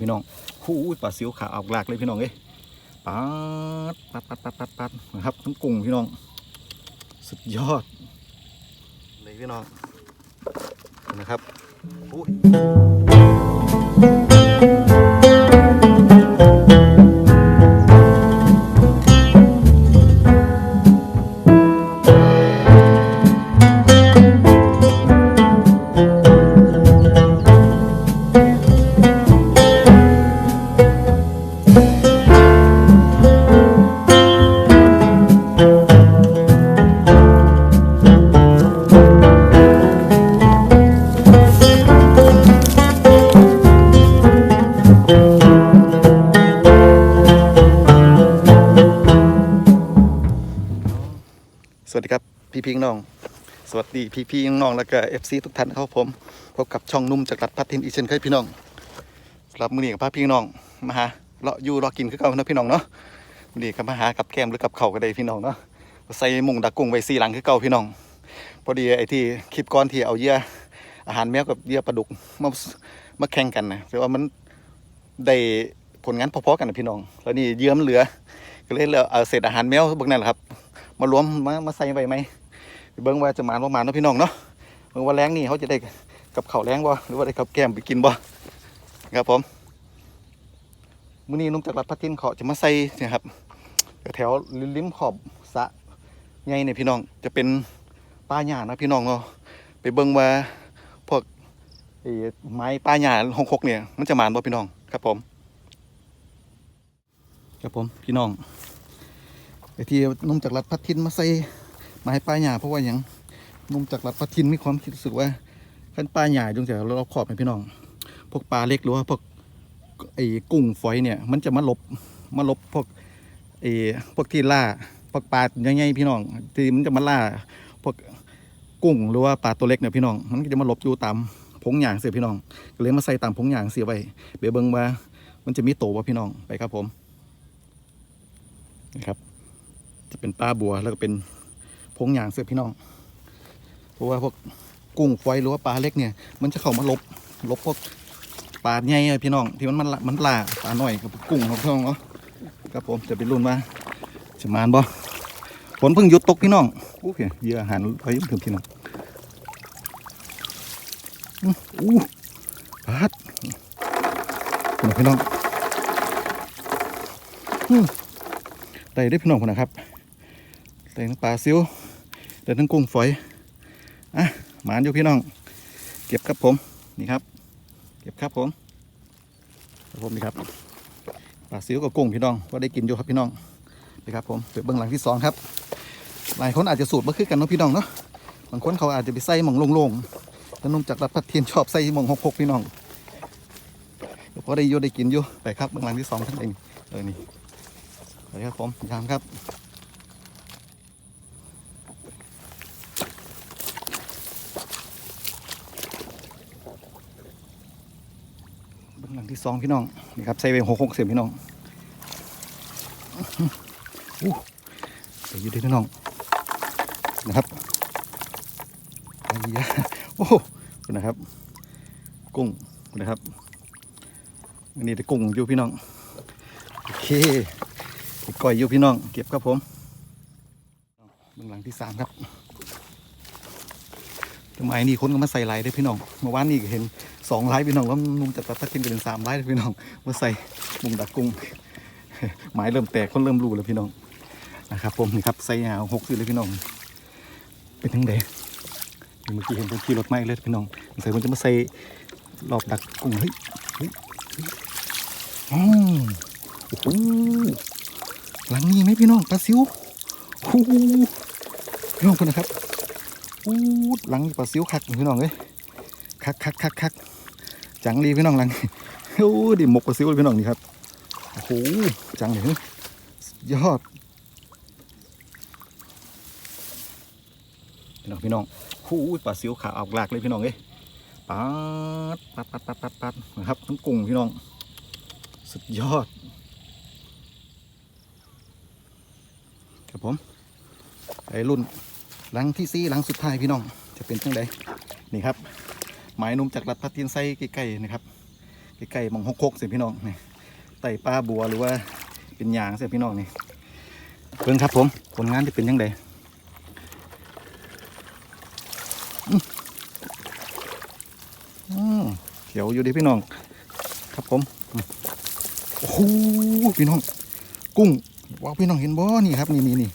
พี่น้องหู้ปลาซิวขาออกหลากเลยพี่น้องเอ้ยปัดปัดปัดปัดปัดปัดนะครับทั้งกุ้งพี่น้อง สุดยอด เลยพี่น้อง นะครับอุ้ย พี่น้อง สวัสดีพี่พี่น้องแล้วก็เอฟซีทุกท่านครับผมพบกับช่องนุ่มจากรัฐพัฒน์ทินอีเช่นเคยพี่น้องสำหรับมื้อนี้กับพาพี่น้องมาหาเลาะอยู่รอกินคือเก่านะพี่น้องเนาะมื้อนี้ก็มาหากับแก้มหรือกับเข่าก็ได้พี่น้องเนาะใส่มุงดักกุ้งไว้สี่หลังคือเก่าพี่น้อง พอดีไอ้ที่คลิปก้อนที่เอาเยื่ออาหารแมวกับเยื่อปลาดุกมามาแข่งกันนะแต่ว่ามันได้ผลงานพอๆกันนะพี่น้อง แล้วนี่เยื่อมเหลือก็เลยเอาเศษอาหารแมวเบิ่งนั่นแหละครับ มารวมมามาใส่ไว้ไหม เบิ่งว่าจะมานบ่หมานเนะพี่น้องเนาะเบิ่งว่าแรงนี่เขาจะได้กับข้าวแรงบ่หรือว่าได้กับแก้มไปกินบ่ครับผมมื้อนี้นุ่มจากรัฐพัดทินเขาจะมาใส่นี่ยครับแถวริมขอบสะใหญ่เนี่ยพี่น้องจะเป็นป่าหญ้านะพี่น้องเนาะไปเบิ่งว่าพวกไอ้ไม้ป่าหญ้าหงคกเนี่ย มันจะมานบ่พี่น้องครับผม ครับผมพี่น้องไอ้ที่นุ่มจากรัฐพัดทินมาใส่ มาให้ป้ายหยาเพราะว่าอย่างนุ่มจากรัฐพัทินมีความคิดรู้สึกว่าขั้นป้ายหยาจงจะรอบขอบให้พี่น้อง พวกปลาเล็กหรือว่าพวกไอ้กุ้งฝอยเนี่ย มันจะมาลบมาลบพวกไอ้พวกที่ล่าพวกปลาใหญ่ๆพี่น้อง ที่มันจะมาล่าพวกกุ้งหรือว่าปลาตัวเล็กเนี่ยพี่น้อง มันก็จะมาหลบอยู่ตามพงหยางเสียพี่น้องก็เลยมาใส่ตามพงหยางเสียไว้เดี๋ยเบิงว่ามันจะมีโตว่าพี่น้องไปครับผมนะครับ จะเป็นปลาบัวแล้วก็เป็น พงหยางเสือพี่น้อง เพราะว่าพวกกุ้งฝอยหรือว่าปลาเล็กเนี่ย มันจะเข้ามาลบลบพวกปลาใหญ่พี่น้อง ที่มันมันละมันล่าปลาหน่อยกับกุ้งของพี่น้องเนาะครับผมจะเป็นรุ่นว่าจะมานบ่ฝนเพิ่งหยุดตกพี่น้องโอเคเหยื่อาหารไปยุ่งถึงพี่น้องอู้ปาดพี่น้องได้ได้พี่น้องคนนะครับได้ทั้งปลาซิว ได้ทั้งกุ้งฝอยอะหมานอยู่พี่น้อง เก็บครับผมนี่ครับ เก็บครับผมครับผมนี่ครับปลาซิวกับกุ้งพี่น้องก็ได้กินอยู่ครับพี่น้องนี่ครับผมเปิดเบื้องหลังที่สองครับ หลายคนอาจจะสูตรบ่คือกันเนาะพี่น้องเนาะบางคนเขาอาจจะไปใส่หม่องโล่งๆแล้วนุ่มจากรัดพัดเทียนชอบใส่หม่องหกๆพี่น้องพอได้อยู่ได้กินอยู่ไปครับเบื้องหลังที่สองท่านเองเออนี่สวัสดีครับผมยามครับเบื้องหลังที่ สองพี่น้องนี่ครับใส่เวงหกหกเสียงพี่น้องอู้เดี๋ยวอยู่ด้วยพี่น้องนะครับอ้ยาโอ้โหคุณนะครับ กุ้งนะครับอันนี้ต่กุ้งอยู่พี่น้องโอเคก่อยอยู่พี่น้อง เก็บครับผมเบื้องหลังที่สามครับ ทำไมนี่คนก็มาใส่ลายได้พี่น้องเมื่อวานนี่เห็นสองลายพี่น้องว่านุ่มจัดตัดตะกินก็เป็นสามลายเลยพี่น้องมาใส่มุงดักกุ้งหมายเริ่มแตกคนเริ่มรูแล้วพี่น้องนะครับผมนี่ครับใส่ยาวหกสิเลยพี่น้อง เป็นทั้งเดย์เมื่อกี้เห็นคนขี่รถไม้เลยพี่น้องใส่คนจะมาใส่รอบดักกุ้งเฮ้ยอืมโอ้โหหลังนี้ไหมพี่น้องปลาซิวฮู้พี่น้องคนนะครับ อู้หลังปลาซิวคักพี่น้องเอ้ยคักคักคักคักจังรีพี่น้องหลังโอ้ดิหมกปลาซิวพี่น้องนี่ครับโอ้โหจังเลยยอดพี่น้องพี่น้องฮู้ปลาซิวขาออกหลากเลยพี่น้องเอ้ยปัดปัดปัดปัดปัดปัดนะครับทั้งกุ้งพี่น้อง สุดยอดครับผมไอ้รุ่น หลังที่สี่หลังสุดท้ายพี่น้อง จะเป็นจังไดนี่ครับหมายนุ่มจากรัดพัดเทียนไส้ใกล้ๆนะครับใกล้ๆมองหกๆสิพี่น้องนี่ไต่ปลาบัวหรือว่าเป็นยางสิพี่น้องนี่เพิ่งครับผมผลงานที่เป็นยังไงอืมเขียวอยู่ดิพี่น้อง ครับผมอืมโอ้โหพี่น้อง กุ้งว้าวพี่น้องเห็นบ่นี่ครับนี่นี่นี่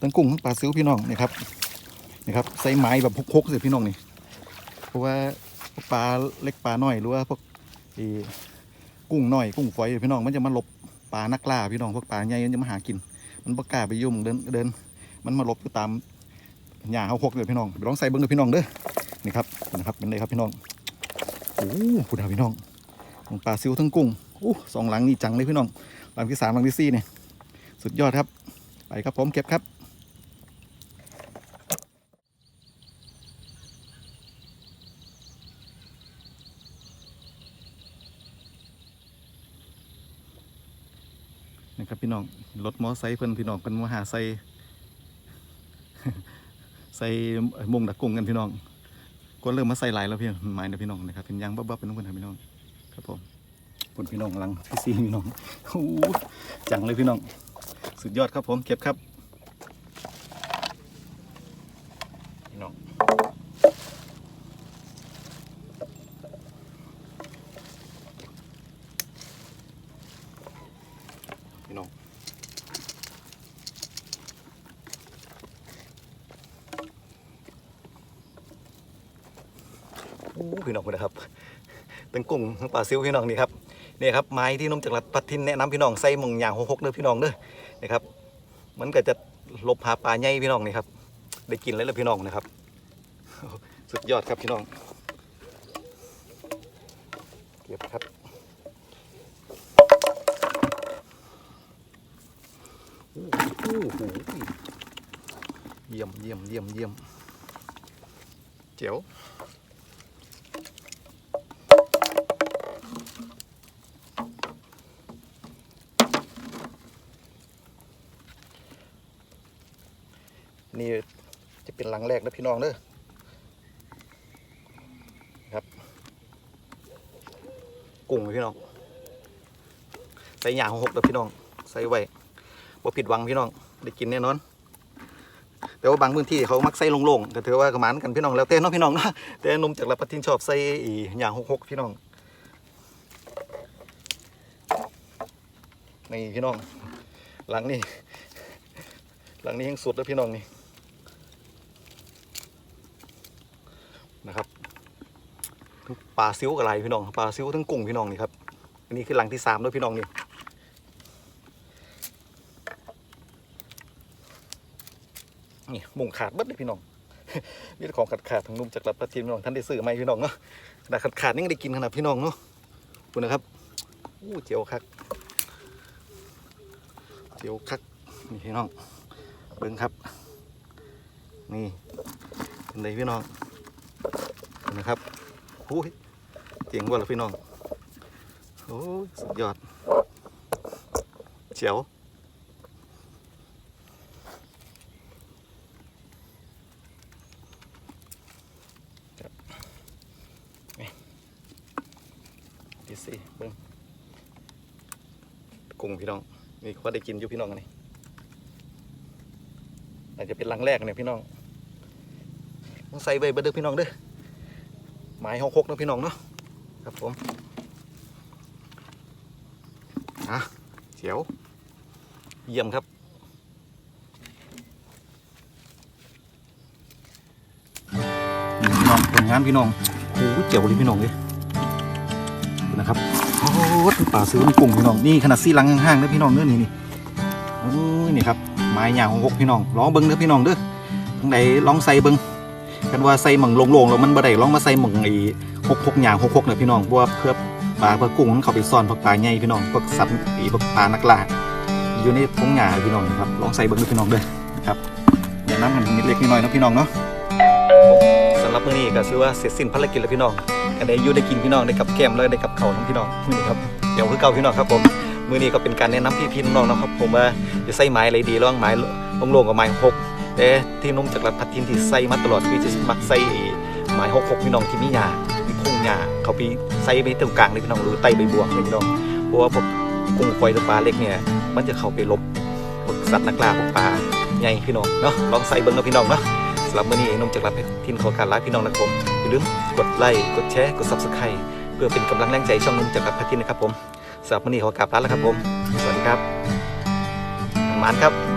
ทั้งกุ้งทั้งปลาซิวพี่น้องนี่ครับ นี่ครับใส่ไม้แบบพกๆสิพี่น้องนี่เพราะว่าปลาเล็กปลาน้อยหรือว่าพวกกุ้งน้อยกุ้งฝอยพี่น้องมันจะมาหลบปลานักล่าพี่น้องพวกปลาใหญ่มันจะมาหากิน มันบ่กล้าไปยุ่งเดินเดิน มันมาหลบอยู่ตามหญ้าเขาหกเลยพี่น้องไปลองใส่เบิ้งเลยพี่น้องเด้อนี่ครับนะครับเป็นเลยครับพี่น้องโอ้โหคุณพี่น้องปลาซิวทั้งกุ้งโอ้สองหลังนี่จังเลยพี่น้องหลังที่สามหลังที่สี่เนี่ยสุดยอดครับ ไปครับผมเก็บครับ นี่ครับ พี่น้องรถมอไซค์เพิ่นพี่น้องกันมาหาใส่ใส่มงดักกุ้งกันพี่น้องก็เริ่มมาใส่หลายแล้วพี่หมายนะพี่น้องนะครับเป็นยางบับๆเป็นน้องเพิ่นครับพี่น้องครับผมผลพี่น้องหลังที่สี่พี่น้องโหจังเลยพี่น้อง สุดยอดครับผมเก็บครับพี่น้องพี่น้องโอ้ พี่น้องนะครับเป็นกุ้งทั้งปลาซิวพี่น้องนี่ครับนี่ครับไม้ที่นุ่มจากรัฐพัทินแนะนำพี่น้องใส่มงอย่างหกๆเด้อพี่น้องเด้อนะครับ มันก็จะลบหาปลาใหญ่พี่น้องนี่ครับได้กินแล้วล่ะพี่น้องนะครับ สุดยอดครับพี่น้องเก็บครับโอ้โหเยี่ยมเยี่ยมเยี่ยมเยี่ยมเจ๋ว นี่จะเป็นหลังแรกนะพี่น้องเด้อครับ กุ้งพี่น้อง ใส่หยาหกเด้อพี่น้อง ใส่ไว้บ่ผิดหวังพี่น้อง ได้กินแน่นอน แต่ว่าบางพื้นที่เขามักใส่โล่งๆก็ถือว่ากระมานกันพี่น้องแล้วแต่น้องพี่น้องนะแต่นมจากละพัทินชอบใส่อีหยาหกหกพี่น้องนี่พี่น้อง หลังนี่ หลังนี้ยังสุดแล้วพี่น้องนี่ นะครับทั้ง ปลาซิวกับอะไรพี่น้องปลาซิวทั้งกุ้งพี่น้องนี่ครับอันนี้คือหลังที่สามแล้วพี่น้องนี่นี่มุงขาดเบิดเลยพี่น้องนี่ของขาดขาดทั้งนุ่มจากรับประทินพี่น้องท่านได้ซื้อไหมพี่น้องเนาะแต่ขาดขาดนี่ยังได้กินขนาดพี่น้องเนาะคุณนะครับอู้เจียวคักเจียวคักนี่พี่น้องเบิ้งครับ นี่เป็นไรพี่น้องนะครับโอ้ ยเจ๋งว่าละพี่น้อง โอ้ยสุดยอดเจ๋วดีสิเบิ้งกุ้งพี่น้องนี่เขาได้กินอยู่พี่น้องอันนี่อาจจะเป็นรังแรกเนี่ยพี่น้องต้องใส่ไว้เบดเด้อพี่น้องเด้อไม้หกหกนะพี่น้องเนาะ ครับผมอะเจียว เยี่ยมครับพี่น้องผลงานพี่น้องโอ้เจียวเลยพี่น้องเลยนะครับโอ้โหป่าซื้อมันกุ้งพี่น้องนี่ขนาดซี่ลังห้างๆนะพี่น้องเด้อนี่นี่นี่ครับไม้ยาวหกหกพี่น้องลองเบิ้งเด้อพี่น้องเด้อทั้งไหนลองใส่เบิ้งกันว่าใส่หม่องโล่งๆแล้วมันบ่ได้ลองมาใส่หม่องไอ้ หกหกหยางหกหกเนี่ยพี่น้องเพราะว่าเพื่อปลาเพื่อกุ้งมันเข้าไปซ่อนพวกปลาใหญ่พี่น้องพวกสัตว์ปีพวกปลานักล่าอยู่ในพงหญ้าพี่น้องครับลองใส่เบิ่งดูพี่น้องด้อนะครับอย่าน้ำมันนิดเล็กนิดน้อยนะพี่น้องเนาะสำหรับมื้อนี้ก็ถือว่าเสร็จสิ้นภารกิจแล้วพี่น้องอันใดอยู่ได้กินพี่น้องได้กับแก้มแล้วได้กับเข่าวน้องพี่น้องมื้อนี้ครับเดี๋ยวคือเก่าพี่น้องครับผมมื้อนี้ก็เป็นการแนะนำพี่ๆน้องๆนะครับ ผมว่าจะใส่ไม้อะไรดีระหว่างไม้โล่งๆกับไม้หกแต่ที่นุ่มจากรัฐพัทินที่ใส่มาตลอดคือจะมักใส่ หมายหกหกพี่น้องที่มีหญ้ามีพงหญ้าเขาไปใส่ไปตรงกลางเลยพี่น้องหรือไต่ใบบวเลยพี่น้องเพราะว่าพวกกุ้งฝอยหรือปลาเล็กเนี่ยมันจะเข้าไปหลบพวกสัตว์นักล่าพวกปลาใหญ่พี่น้องเนาะลองใส่เบิ้งเนาะพี่น้องเนาะสำหรับมื้อนี้นมจากรับทินขอการลาพี่น้องนะครับผมอย่าลืมกดไลค์กดแชร์กด subscribe เพื่อเป็นกำลังแรงใจช่องนมจากรับพัทินนะครับผมสำหรับมื้อนี้ขอกราบลาแล้วครับผมสวัสดีครับมันครับ